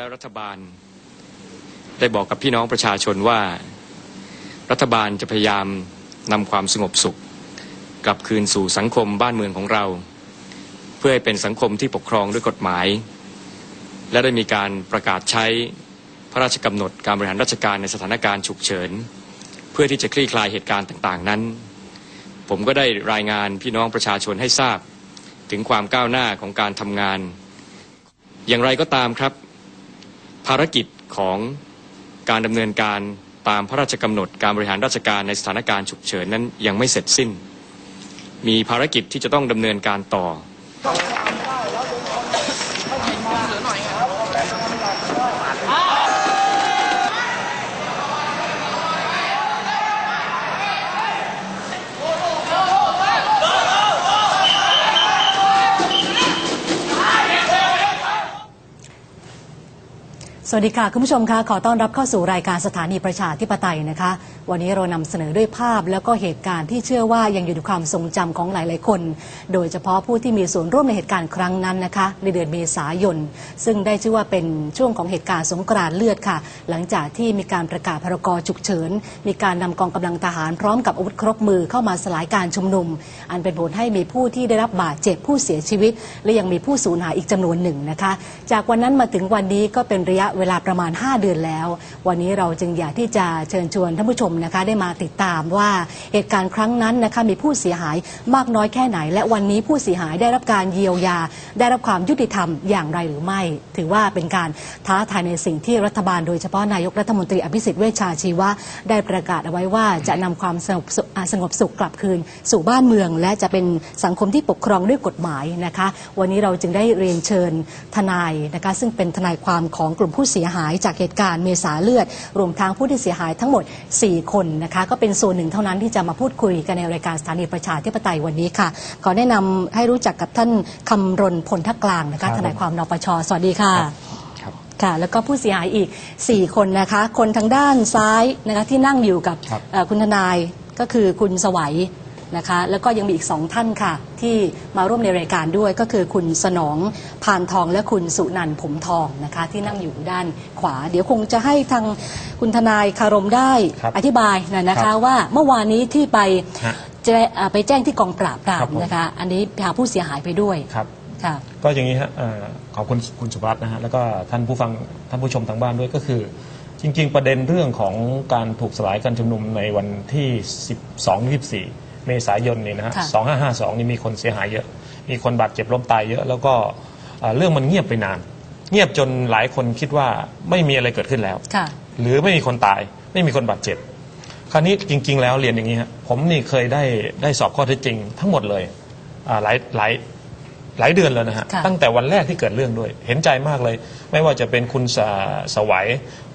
และรัฐบาล ได้บอกกับพี่น้องประชาชนว่า รัฐบาลจะพยายามนำความสงบสุข กลับคืนสู่สังคมบ้านเมืองของเรา เพื่อให้เป็นสังคมที่ปกครองด้วยกฎหมาย และได้มีการประกาศใช้พระราชกำหนดการบริหารราชการในสถานการณ์ฉุกเฉิน เพื่อที่จะคลี่คลายเหตุการณ์ต่างๆ นั้น ผมก็ได้รายงานพี่น้องประชาชนให้ทราบ ถึงความก้าวหน้าของการทำงาน อย่างไรก็ตามครับ ภารกิจของการดำเนินการตามพระราชกำหนดการบริหารราชการในสถานการณ์ฉุกเฉินนั้นยังไม่เสร็จสิ้น มีภารกิจที่จะต้องดำเนินการต่อ สวัสดีค่ะ คุณผู้ชมคะขอต้อนรับเข้าสู่รายการสถานีประชาธิปไตยนะคะวันนี้เรานำเสนอด้วยภาพ แล้วก็เหตุการณ์ที่เชื่อว่ายังอยู่ในความทรงจำของหลายๆคน โดยเฉพาะผู้ที่มีส่วนร่วมในเหตุการณ์ครั้งนั้นนะคะในเดือนเมษายน ซึ่งได้ชื่อว่าเป็นช่วงของเหตุการณ์สงกรานต์เลือดค่ะ หลังจากที่มีการประกาศพรกฉุกเฉิน มีการนำกองกำลังทหารพร้อมกับอาวุธครบมือเข้ามาสลายการชุมนุม อันเป็นผลให้มีผู้ที่ได้รับบาดเจ็บผู้เสียชีวิต และยังมีผู้สูญหายอีกจำนวนหนึ่งนะคะ จากวันนั้นมาถึงวันนี้ก็เป็นระยะเวลาประมาณ 5 เดือนแล้ว วันนี้เราจึงอยากที่จะเชิญชวนท่านผู้ชมนะคะได้มาติดตามว่าเหตุการณ์ครั้งนั้นนะคะมีผู้เสียหายมากน้อยแค่ไหน และวันนี้ผู้เสียหายได้รับการเยียวยา ได้รับความยุติธรรมอย่างไรหรือไม่ ถือว่าเป็นการท้าทายในสิ่งที่รัฐบาลโดยเฉพาะนายกรัฐมนตรีอภิสิทธิ์เวชชาชีวะได้ประกาศเอาไว้ว่าจะนำความสงบสุขอ่าสงบสุขกลับคืน สู่บ้านเมือง และจะเป็นสังคมที่ปกครองด้วยกฎหมายนะคะ วันนี้เราจึงได้เรียนเชิญทนายนะคะซึ่งเป็นทนายความของกลุ่มผู้เสียหายจากเหตุการณ์เมษาเลือด รวมทั้งผู้ที่เสียหายทั้งหมด 4คนนะคะก็เป็นส่วนหนึ่งเท่านั้นที่จะมาพูดคุยกันในรายการสถานีประชาธิปไตยวันนี้ค่ะ ขอแนะนำให้รู้จักกับท่านคำรณพลทักกลางนะครัคะบทนายความนปชสวัสดีค่ะครับค่ะแล้วก็ผู้เสียหายอีก 4 คนนะคะ คนทางด้านซ้ายนะคะที่นั่งอยู่กับครับเอ่อคุณทนายก็คือคุณสวัย นะคะ แล้วก็ยังมีอีกสองท่านค่ะ ที่มาร่วมในรายการด้วยก็คือคุณสนองพานทองและคุณสุนันท์ผมทองนะคะ ที่นั่งอยู่ด้านขวา เดี๋ยวคงจะให้ทางคุณทนายคารมได้ครับอธิบายหน่อยนะครัคะบว่าเมื่อวานนี้ที่ไปฮะแจ้อ่าไปแจ้งที่กองปราบปราครับบผม นะคะ อันนี้พาผู้เสียหายไปด้วยครับ ค่ะ ก็อย่างนี้ฮะเอ่อขอบคุณคุณสุรัตน์นะฮะแล้วก็ท่านผู้ฟังท่านผู้ชมทางบ้านด้วยก็คือ จริง ๆ ประเด็นเรื่องของการถูกสลายการชุมนุมในวันที่ 12 24 เมษายนนี่นะฮะค่ะ2552นี่มีคนเสียหายเยอะ มีคนบาดเจ็บล้มตายเยอะ แล้วก็เอ่อเรื่องมันเงียบไปนาน เงียบจนหลายคนคิดว่าไม่มีอะไรเกิดขึ้นแล้ว ค่ะ หรือไม่มีคนตายไม่มีคนบาดเจ็บ คราวนี้จริง ๆ แล้วเรียนอย่างนี้ฮะผมนี่เคยได้ได้สอบข้อเท็จจริงทั้งหมดเลยอ่าหลายหลาย หลายเดือนแล้วนะฮะค่ะ ตั้งแต่วันแรกที่เกิดเรื่องด้วย เห็นใจมากเลย ไม่ว่าจะเป็นคุณสสวัย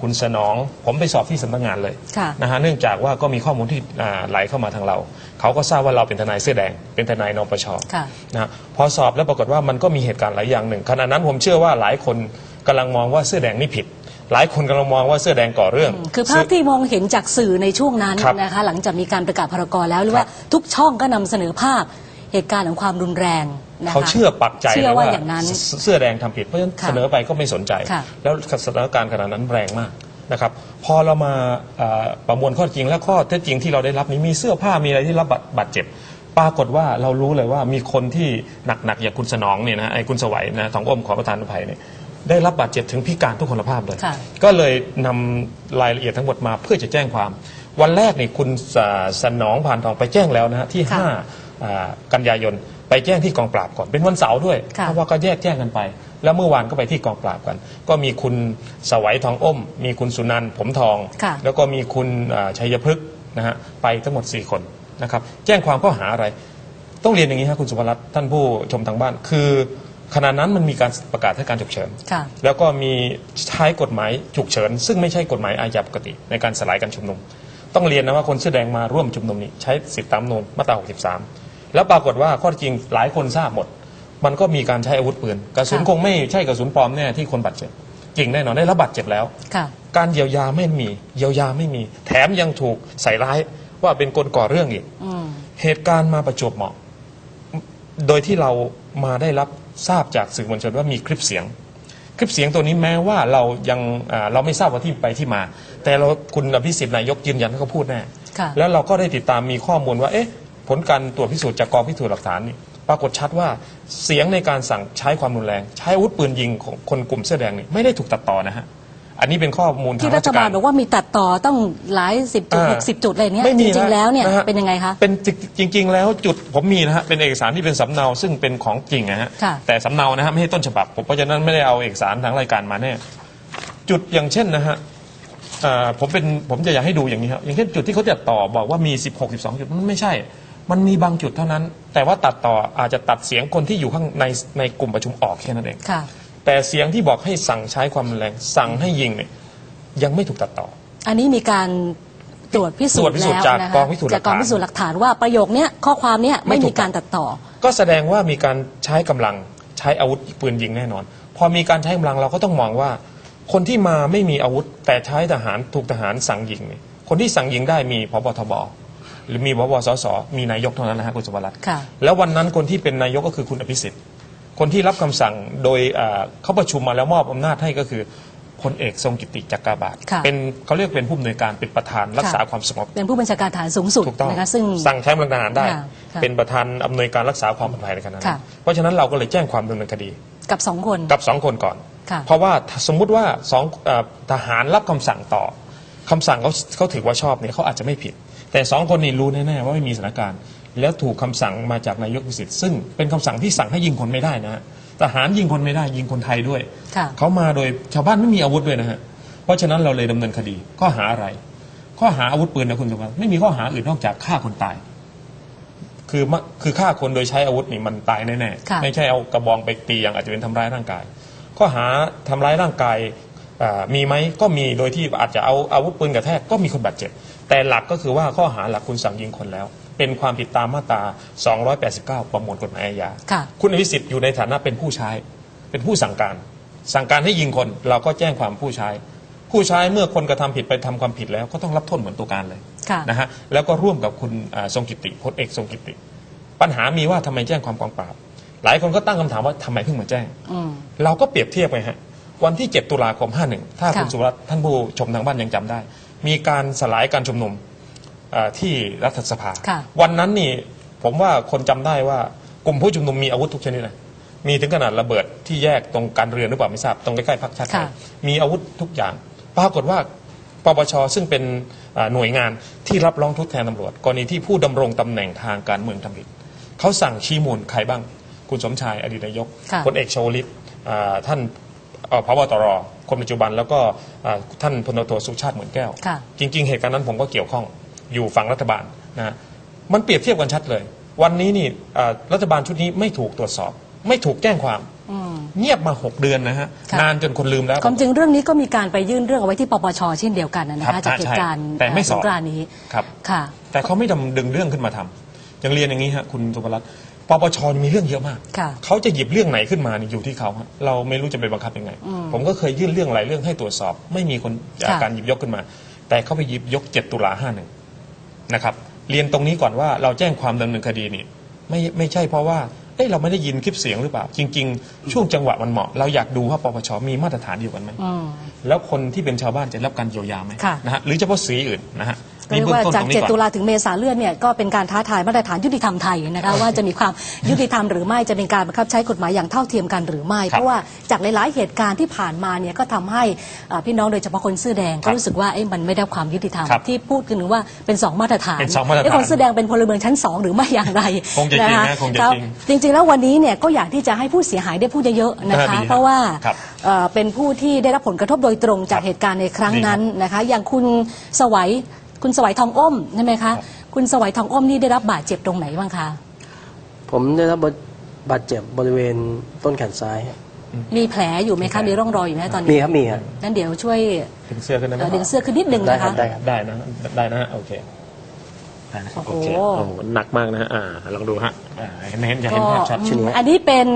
คุณสนอง ผมไปสอบที่สำนักงานเลยค่ะนะฮะเนื่องจากว่าก็มีข้อมูลที่อ่าไหลเข้ามาทางเรา เขาก็ทราบว่าเราเป็นทนายเสื้อแดง เป็นทนายนปชค่ะ นะฮะพอสอบแล้วปรากฏว่ามันก็มีเหตุการณ์หลายอย่างหนึ่งขณะนั้นผมเชื่อว่าหลายคนกำลังมองว่าเสื้อแดงนี่ผิด หลายคนกำลังมองว่าเสื้อแดงก่อเรื่อง คือภาพที่มองเห็นจากสื่อในช่วงนั้นครับนะคะ หลังจากมีการประกาศพรกรแล้วหรือว่าครับทุกช่องก็นำเสนอภาพ เหตุการณ์ของความรุนแรงนะคะ เขาเชื่อปักใจเชื่อเลยว่าอย่างนั้นเสเสื้อแดงทำผิดเพราะฉะนั้นค่ะเสนอไปก็ไม่สนใจ ค่ะแล้วสถานการณ์ขนาดนั้นแรงมากนะครับ พอเรามาเอ่อประมวลข้อจริงและข้อเท็จจริงที่เราได้รับนี้มีเสื้อผ้ามีอะไรที่รับบาดบาดเจ็บ ปรากฏว่าเรารู้เลยว่ามีคนที่หนักๆอย่างคุณสนองเนี่ยนะไอ้คุณสวัยนะทองอ้อมขอประธานอภัยเนี่ยได้รับบาดเจ็บถึงพิการทุกคนภาพเลย ค่ะ ก็เลยนำรายละเอียดทั้งหมดมาเพื่อจะแจ้งความ วันแรกนี่คุณสสนองผ่านทองไปแจ้งแล้วนะฮะที่ค่ะ5 อ่ากันยายนไปแจ้งที่กองปราบก่อนเป็นวันเสาร์ด้วยค่ะ เพราะว่าก็แยกแจ้งกันไป แล้วเมื่อวานก็ไปที่กองปราบกัน ก็มีคุณสวัยทองอ้มมีคุณสุนันท์ผมทอง ค่ะ แล้วก็มีคุณอ่าชัยพฤกษ์นะฮะไปทั้งหมด 4 คนนะครับ แจ้งความข้อหาอะไร ต้องเรียนอย่างนี้ครับคุณสุภรัตน์ท่านผู้ชมทางบ้าน คือขณะนั้นมันมีการประกาศให้การฉุกเฉิน ค่ะ แล้วก็มีใช้กฎหมายฉุกเฉิน ซึ่งไม่ใช่กฎหมายอาญาปกติ ในการสลายการชุมนุม ต้องเรียนนะว่าคนเสื้อแดงมาร่วมชุมนุมนี้ใช้สิทธิตามนูนมาตรา 63 แล้วปรากฏว่าข้อเท็จจริงหลายคนทราบหมด มันก็มีการใช้อาวุธปืนกระสุนค่ะคงไม่ใช่กระสุนปลอมแน่ที่คนบาดเจ็บจริงแน่นอนได้รับบาดเจ็บแล้วค่ะการเยียวยาไม่มี เยียวยาไม่มี แถมยังถูกใส่ร้ายว่าเป็นคนก่อเรื่องอีกอืมเหตุการณ์มาประจวบเหมาะ โดยที่เรามาได้รับทราบจากสื่อมวลชนว่ามีคลิปเสียง คลิปเสียงตัวนี้แม้ว่าเรายังอ่าเราไม่ทราบว่าที่ไปที่มา แต่เราคุณอภิสิทธิ์นายกยืนยันว่าเขาพูดแน่ค่ะแล้วเราก็ได้ติดตามมีข้อมูลว่า เอ๊ะ ผลการตรวจพิสูจน์จากกองพิสูจน์หลักฐานนี่ปรากฏชัดว่าเสียงในการสั่งใช้ความรุนแรง ใช้อาวุธปืนยิงของคนกลุ่มเสื้อแดงนี่ไม่ได้ถูกตัดต่อนะฮะอันนี้เป็นข้อมูลทาที่งรัราฐชบาการลบอกว่ามีตัดต่อต้องหลายสิบจุดอ่าหกสิบจุดอะไรเนี้ยไม่จมีริงๆแล้วเนี่ยะฮะเป็นยังไงคะเป็นจริง ๆ แล้วจุดผมมีนะฮะเป็นเอกสารที่เป็นสำเนาซึ่งเป็นของจริงนะฮะค่ะแต่สำเนานะฮะไม่ใช่ต้นฉบับผมเพราะฉะนั้นไม่ได้เอาเอกสารทางรายการมาแน่จุดอย่างเช่นนะฮะอ่าผมเป็นผมจะอยากให้ดูอย่างนี้ครับอย่างเช่นจุดที่เขาตัดต่อบอกว่ามี 16 12 จุดมันไม่ใช่ มันมีบางจุดเท่านั้น แต่ว่าตัดต่ออาจจะตัดเสียงคนที่อยู่ข้างในในกลุ่มประชุมออกแค่นั้นเอง ค่ะ แต่เสียงที่บอกให้สั่งใช้ความรุนแรง สั่งให้ยิงเนี่ยยังไม่ถูกตัดต่อ อันนี้มีการตรวจพิสูตรวจจน์พิสูจน์แล้วจากนะคะกองพิสูจน์หลัจากกฐานกองพิสูจน์หลักฐานว่าประโยคเนี้ยข้อความเนี้ยไม่ไม่ถูมีกการตัดต่อ ก็แสดงว่ามีการใช้กำลังใช้อาวุธปืนยิงแน่นอน พอมีการใช้กำลังเราก็ต้องมองว่า คนที่มาไม่มีอาวุธแต่ใช้ทหารถูกทหารสั่งยิงเนี่ยคนที่สั่งยิงได้มีพบทบ หรือมีพบสสมีนายกเท่านั้นนะฮะคุณสุวรรณค่ะ แล้ววันนั้นคนที่เป็นนายกก็คือคุณอภิสิทธิ์ คนที่รับคำสั่งโดยเอ่อเขาประชุมมาแล้วมอบอำนาจให้ก็คือพลเอกทรงกิติจักรบาทค่ะ เป็นเขาเรียกเป็นผู้อำนวยการเป็นประธานรักษาความสงบ เป็นผู้บัญชาการฐานสูงสุดถูกต้องนะคะซึ่ง สั่งใช้กำลังทหารได้ ค่ะค่ะเป็นประธานอำนวยการรักษาความปลอดภัยในขณะนั้ค่ะนเพราะฉะนั้นเราก็เลยแจ้งความดำเนินคดีกับสองคน กับสองคนก่อน ค่ะเพราะว่าสมมุติว่าสองเอ่อทหารรับคำสั่งต่อคำสั่งเขาเขาถือว่าชอบเนี่ยเขาอาจจะไม่ผิด แต่สองคนนี้รู้แน่ๆว่าไม่มีสถานการณ์ แล้วถูกคำสั่งมาจากนายกวิสิทธิ์ซึ่งเป็นคำสั่งที่สั่งให้ยิงคนไม่ได้นะฮะทหารยิงคนไม่ได้ยิงคนไทยด้วย ค่ะ เขามาโดยชาวบ้านไม่มีอาวุธด้วยนะฮะ เพราะฉะนั้นเราเลยดำเนินคดีข้อหาอะไร ข้อหาอาวุธปืนนะคุณสมบัติไม่มีข้อหาอื่นนอกจากฆ่าคนตาย คือมะคือฆ่าคนโดยใช้อาวุธนี่มันตายแน่ค่ะ ๆ ไม่ใช่เอากระบองไปตีอย่างอาจจะเป็นทำร้ายร่างกาย ข้อหาทำร้ายร่างกายอ่ามีไหมก็มีโดยที่อาจจะเอาอาวุธปืนกระแทกก็มีคนบาดเจ็บ แต่หลักก็คือว่าข้อหาหลักคุณสั่งยิงคนแล้ว เป็นความผิดตามมาตรา 289 ประมวลกฎหมายอาญาค่ะ คุณอภิสิทธิ์อยู่ในฐานะเป็นผู้ใช้ เป็นผู้สั่งการ สั่งการให้ยิงคนเราก็แจ้งความผู้ใช้ ผู้ใช้เมื่อคนกระทำผิดไปทำความผิดแล้วก็ต้องรับโทษเหมือนตัวการเลยค่ะ นะฮะแล้วก็ร่วมกับคุณอ่าทรงกิติพลเอกทรงกิติ ปัญหามีว่าทำไมแจ้งความกองปราบ หลายคนก็ตั้งคำถามว่าทำไมเพิ่งมาแจ้ง อืม เราก็เปรียบเทียบไปฮะวันที่ 7 ตุลาคม 51 ถ้าค่ะคุณสุรัตน์ท่านผู้ชมทางบ้านยังจำได้ มีการสลายการชุมนุมเอ่อที่รัฐสภา ค่ะ วันนั้นนี่ผมว่าคนจำได้ว่ากลุ่มผู้ชุมนุมมีอาวุธทุกชนิดเลยมีถึงขนาดระเบิดที่แยกตรงการเรือนหรือเปล่าไม่ทราบตรงใกล้ๆพักชาติไทยค่ะ มีอาวุธทุกอย่าง ปรากฏว่าปปชซึ่งเป็นอ่าหน่วยงานที่รับร้องทุกข์แทนตำรวจกรณีที่ผู้ดำรงตำแหน่งทางการเมืองทำผิดเขาสั่งชี้มูลใครบ้าง คุณสมชายอดีตนายกค่ะ พลเอกชวลิตอ่าท่านเอ่อพบตร คนปัจจุบันแล้วก็อ่าท่านพลตำรวจโทสุชาติเหมือนแก้วค่ะจริง ๆ เหตุการณ์นั้นผมก็เกี่ยวข้องอยู่ฝั่งรัฐบาลนะฮะมันเปรียบเทียบกันชัดเลย วันนี้นี่อ่ารัฐบาลชุดนี้ไม่ถูกตรวจสอบ ไม่ถูกแจ้งความอืมเงียบมา 6 เดือนนะฮะค่ะนานจนคนลืมแล้วความจริงเรื่องนี้ก็มีการไปยื่นเรื่องเอาไว้ที่ปปชเช่นเดียวกันนะครัคะบจากใช่เหตุการณ์แต่ไม่สอบสงกรานต์นี้ครับค่ะ แต่เขาไม่ดำดึงเรื่องขึ้นมาทำยังเรียนอย่างนี้ฮะคุณสุภรัตน์ ปปชมีเรื่องเยอะมาก ค่ะเขาจะหยิบเรื่องไหนขึ้นมานี่อยู่ที่เขาฮะเราไม่รู้จะไปบังคับยังไงผมก็เคยยื่นเรื่องหลายเรื่องให้ตรวจสอบ ไม่มีคนค่ะ การหยิบยกขึ้นมา แต่เขาไปหยิบยก7ตุลาห้าหนึ่งนะครับ เรียนตรงนี้ก่อนว่าเราแจ้งความดำเนินคดีนี่ไม่ไม่ใช่เพราะว่าเอ้ยเราไม่ได้ยินคลิปเสียงหรือเปล่า จริง ๆ ช่วงจังหวะมันเหมาะเราอยากดูว่าปปชมีมาตรฐานเดียวกันไหม อืม แล้วคนที่เป็นชาวบ้านจะรับการเยียวยาไหมค่ะ นะฮะหรือเฉพาะสีอื่นนะฮะ ก็เรียกบื้องว่าต้นจากตรงนี้7ก่อนตุลาถึงเมษาเลื่อนเนี่ยก็เป็นการท้าทายมาตรฐานยุติธรรมไทยนะคะว่าจะมีความยุติธรรมหรือไม่จะเป็นการบังคับใช้กฎหมายอย่างเท่าเทียมกันหรือไม่ครับเพราะว่าจากหลาย ๆ เหตุการณ์ที่ผ่านมาเนี่ยก็ทำให้เอ่อพี่น้องโดยเฉพาะคนเสื้อแดงครัก็บรู้สึกว่าเอ๊ะมันไม่ได้ความยุติธรรมครับที่พูดกันถึงว่าเป็นสองมาตรฐานเป็นสองมาตรฐานเอ๊ะคนเสื้อแดงเป็นพลเมืองชั้นสองหรือไม่อย่างไรคงจะจริงนะคคงจะรับจริงจริง ๆ แล้ววันนี้เนี่ยก็อยากที่จะให้ผู้เสียหายได้พูดเยอะ ๆ นะดีคะครับเพราะว่าครับเอ่อเป็นผู้ที่ได้รับผลกระทบโดยตรงจากครับเหตุการณ์ในครั้งดีครับนั้นนะคะ อย่างคุณสวัย คุณสวัยทองอ้อมใช่ไหมคะ คุณสวัยทองอ้อมนี่ได้รับบาดเจ็บตรงไหนบ้างคะ ผมได้รับบาดเจ็บบริเวณต้นแขนซ้ายมีแผลอยู่ไหมคะ มีร่องรอยอยู่ไหมตอนมีนี้ครับมีครับนั้นเดี๋ยวช่วยดึงเสื้อขึ้นได้ไหมเอ่อดึงเสื้อขึ้นนิดนึงได้นะครัคะบได้ครับ ได้นะได้นะฮะโอเคได้นะโอ้โหโอเคโอ้โหหนักมากนะฮะอ่าลองดูฮะอ่าเห็นเห็นจะก็เห็นภาพชัดชิ้นนี้อันนี้เป็น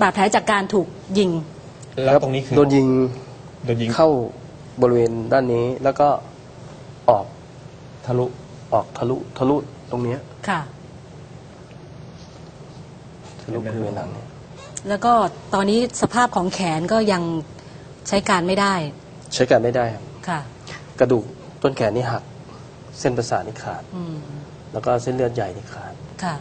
บาดแผลจากการถูกยิง แล้วตรงนี้คือโดนยิงโดนยิงเข้าบริเวณด้านนี้ แล้วก็ออก ทะลุออกทะลุทะลุตรงเนี้ยค่ะ ทะลุบริเวณหลังเนี่ยแล้วก็ตอนนี้สภาพของแขนก็ยังใช้การไม่ได้ใช้การไม่ได้ครับค่ะ กระดูกต้นแขนนี่หัก เส้นประสาทนี่ขาด อืม แล้วก็เส้นเลือดใหญ่นี่ขาด ค่ะ